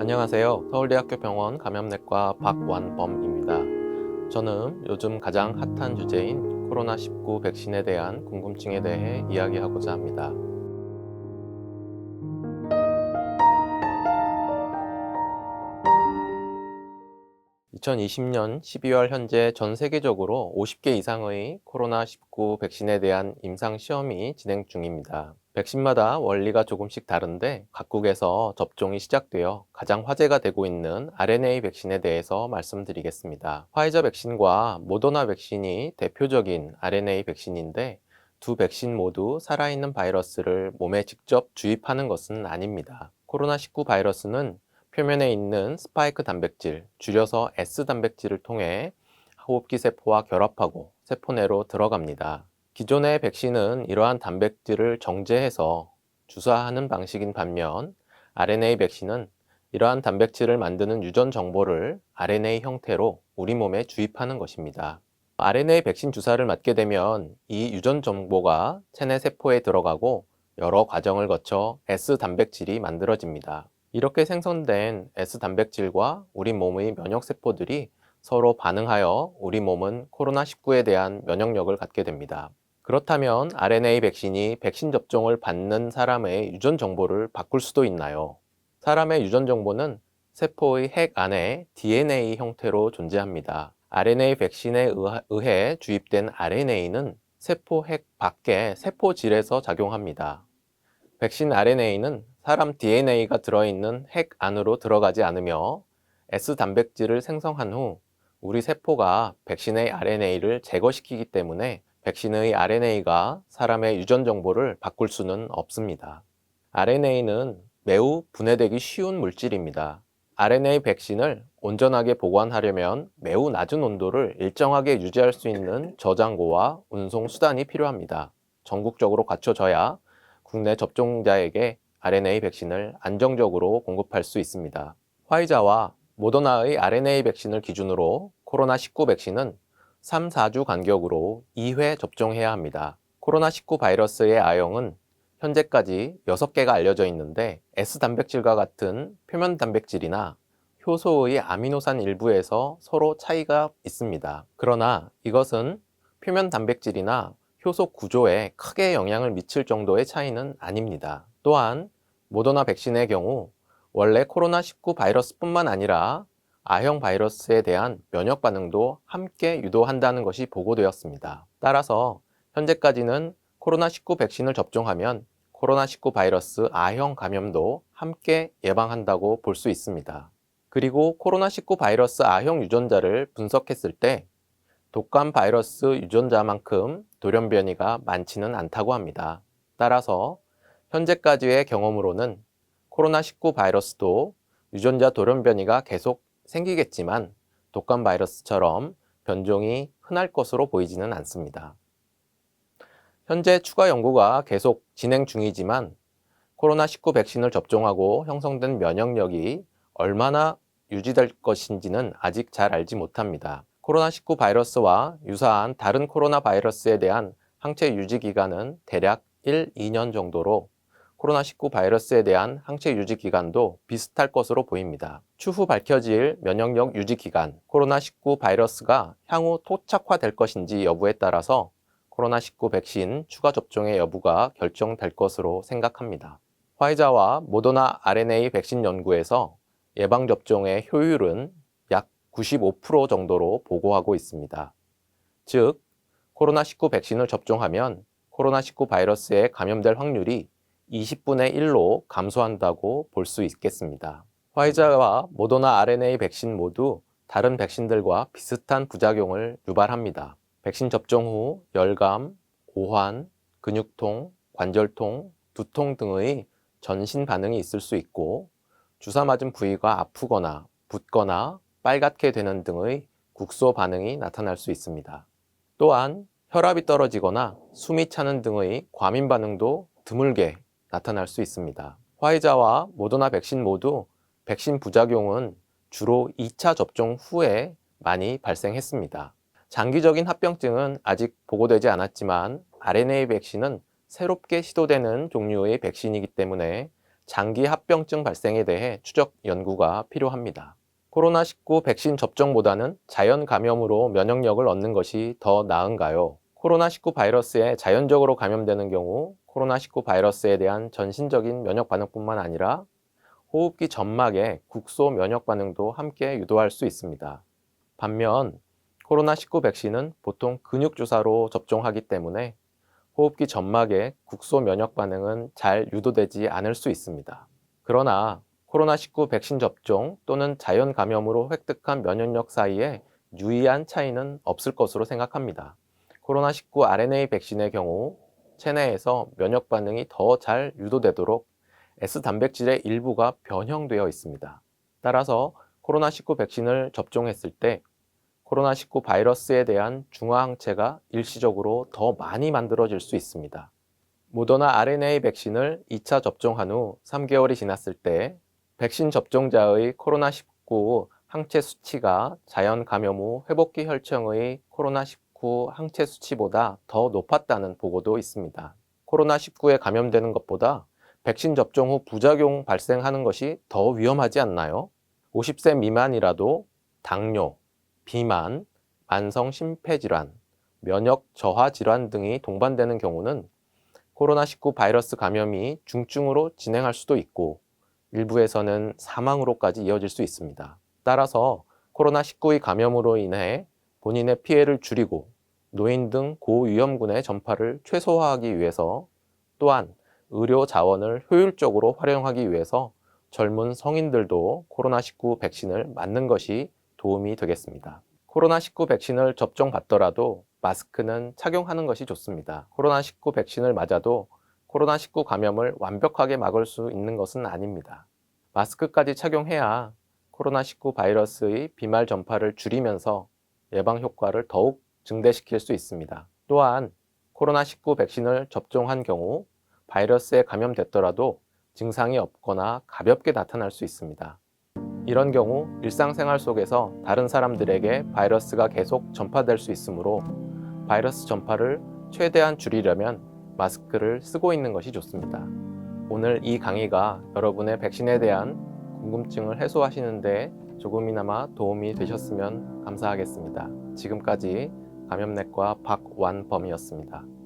안녕하세요. 서울대학교 병원 감염내과 박완범입니다. 저는 요즘 가장 핫한 주제인 코로나19 백신에 대한 궁금증에 대해 이야기하고자 합니다. 2020년 12월 현재 전 세계적으로 50개 이상의 코로나19 백신에 대한 임상 시험이 진행 중입니다. 백신마다 원리가 조금씩 다른데 각국에서 접종이 시작되어 가장 화제가 되고 있는 RNA 백신에 대해서 말씀드리겠습니다. 화이저 백신과 모더나 백신이 대표적인 RNA 백신인데 두 백신 모두 살아있는 바이러스를 몸에 직접 주입하는 것은 아닙니다. 코로나19 바이러스는 표면에 있는 스파이크 단백질, 줄여서 S 단백질을 통해 호흡기 세포와 결합하고 세포 내로 들어갑니다. 기존의 백신은 이러한 단백질을 정제해서 주사하는 방식인 반면 RNA 백신은 이러한 단백질을 만드는 유전 정보를 RNA 형태로 우리 몸에 주입하는 것입니다. RNA 백신 주사를 맞게 되면 이 유전 정보가 체내 세포에 들어가고 여러 과정을 거쳐 S 단백질이 만들어집니다. 이렇게 생성된 S 단백질과 우리 몸의 면역 세포들이 서로 반응하여 우리 몸은 코로나19에 대한 면역력을 갖게 됩니다. 그렇다면 RNA 백신이 백신 접종을 받는 사람의 유전 정보를 바꿀 수도 있나요? 사람의 유전 정보는 세포의 핵 안에 DNA 형태로 존재합니다. RNA 백신에 의해 주입된 RNA는 세포 핵 밖에 세포질에서 작용합니다. 백신 RNA는 사람 DNA가 들어있는 핵 안으로 들어가지 않으며 S 단백질을 생성한 후 우리 세포가 백신의 RNA를 제거시키기 때문에 백신의 RNA가 사람의 유전 정보를 바꿀 수는 없습니다. RNA는 매우 분해되기 쉬운 물질입니다. RNA 백신을 온전하게 보관하려면 매우 낮은 온도를 일정하게 유지할 수 있는 저장고와 운송 수단이 필요합니다. 전국적으로 갖춰져야 국내 접종자에게 RNA 백신을 안정적으로 공급할 수 있습니다. 화이자와 모더나의 RNA 백신을 기준으로 코로나19 백신은 3, 4주 간격으로 2회 접종해야 합니다. 코로나19 바이러스의 아형은 현재까지 6개가 알려져 있는데 S 단백질과 같은 표면 단백질이나 효소의 아미노산 일부에서 서로 차이가 있습니다. 그러나 이것은 표면 단백질이나 효소 구조에 크게 영향을 미칠 정도의 차이는 아닙니다. 또한 모더나 백신의 경우 원래 코로나19 바이러스뿐만 아니라 아형 바이러스에 대한 면역 반응도 함께 유도한다는 것이 보고되었습니다. 따라서 현재까지는 코로나19 백신을 접종하면 코로나19 바이러스 아형 감염도 함께 예방한다고 볼 수 있습니다. 그리고 코로나19 바이러스 아형 유전자를 분석했을 때 독감 바이러스 유전자만큼 돌연 변이가 많지는 않다고 합니다. 따라서 현재까지의 경험으로는 코로나19 바이러스도 유전자 돌연 변이가 계속 생기겠지만 독감 바이러스처럼 변종이 흔할 것으로 보이지는 않습니다. 현재 추가 연구가 계속 진행 중이지만 코로나19 백신을 접종하고 형성된 면역력이 얼마나 유지될 것인지는 아직 잘 알지 못합니다. 코로나19 바이러스와 유사한 다른 코로나 바이러스에 대한 항체 유지 기간은 대략 1, 2년 정도로 코로나19 바이러스에 대한 항체 유지 기간도 비슷할 것으로 보입니다. 추후 밝혀질 면역력 유지 기간, 코로나19 바이러스가 향후 토착화될 것인지 여부에 따라서 코로나19 백신 추가 접종의 여부가 결정될 것으로 생각합니다. 화이자와 모더나 RNA 백신 연구에서 예방접종의 효율은 약 95% 정도로 보고하고 있습니다. 즉, 코로나19 백신을 접종하면 코로나19 바이러스에 감염될 확률이 20분의 1로 감소한다고 볼 수 있겠습니다. 화이자와 모더나 RNA 백신 모두 다른 백신들과 비슷한 부작용을 유발합니다. 백신 접종 후 열감, 고환, 근육통, 관절통, 두통 등의 전신 반응이 있을 수 있고 주사 맞은 부위가 아프거나 붓거나 빨갛게 되는 등의 국소 반응이 나타날 수 있습니다. 또한 혈압이 떨어지거나 숨이 차는 등의 과민 반응도 드물게 나타날 수 있습니다. 화이자와 모더나 백신 모두 백신 부작용은 주로 2차 접종 후에 많이 발생했습니다. 장기적인 합병증은 아직 보고되지 않았지만 RNA 백신은 새롭게 시도되는 종류의 백신이기 때문에 장기 합병증 발생에 대해 추적 연구가 필요합니다. 코로나19 백신 접종보다는 자연 감염으로 면역력을 얻는 것이 더 나은가요? 코로나19 바이러스에 자연적으로 감염되는 경우 코로나19 바이러스에 대한 전신적인 면역 반응뿐만 아니라 호흡기 점막의 국소 면역 반응도 함께 유도할 수 있습니다. 반면 코로나19 백신은 보통 근육 주사로 접종하기 때문에 호흡기 점막의 국소 면역 반응은 잘 유도되지 않을 수 있습니다. 그러나 코로나19 백신 접종 또는 자연 감염으로 획득한 면역력 사이에 유의한 차이는 없을 것으로 생각합니다. 코로나19 RNA 백신의 경우 체내에서 면역 반응이 더 잘 유도되도록 S 단백질의 일부가 변형되어 있습니다. 따라서 코로나19 백신을 접종했을 때 코로나19 바이러스에 대한 중화항체가 일시적으로 더 많이 만들어질 수 있습니다. 모더나 RNA 백신을 2차 접종한 후 3개월이 지났을 때 백신 접종자의 코로나19 항체 수치가 자연 감염 후 회복기 혈청의 코로나19 항체 수치보다 더 높았다는 보고도 있습니다. 코로나19에 감염되는 것보다 백신 접종 후 부작용 발생하는 것이 더 위험하지 않나요? 50세 미만이라도 당뇨, 비만, 만성 심폐질환, 면역 저하 질환 등이 동반되는 경우는 코로나19 바이러스 감염이 중증으로 진행할 수도 있고 일부에서는 사망으로까지 이어질 수 있습니다. 따라서 코로나19의 감염으로 인해 본인의 피해를 줄이고 노인 등 고위험군의 전파를 최소화하기 위해서 또한 의료 자원을 효율적으로 활용하기 위해서 젊은 성인들도 코로나19 백신을 맞는 것이 도움이 되겠습니다. 코로나19 백신을 접종받더라도 마스크는 착용하는 것이 좋습니다. 코로나19 백신을 맞아도 코로나19 감염을 완벽하게 막을 수 있는 것은 아닙니다. 마스크까지 착용해야 코로나19 바이러스의 비말 전파를 줄이면서 예방 효과를 더욱 증대시킬 수 있습니다. 또한 코로나19 백신을 접종한 경우 바이러스에 감염됐더라도 증상이 없거나 가볍게 나타날 수 있습니다. 이런 경우 일상생활 속에서 다른 사람들에게 바이러스가 계속 전파될 수 있으므로 바이러스 전파를 최대한 줄이려면 마스크를 쓰고 있는 것이 좋습니다. 오늘 이 강의가 여러분의 백신에 대한 궁금증을 해소하시는데 조금이나마 도움이 되셨으면 감사하겠습니다. 지금까지 감염내과 박완범이었습니다.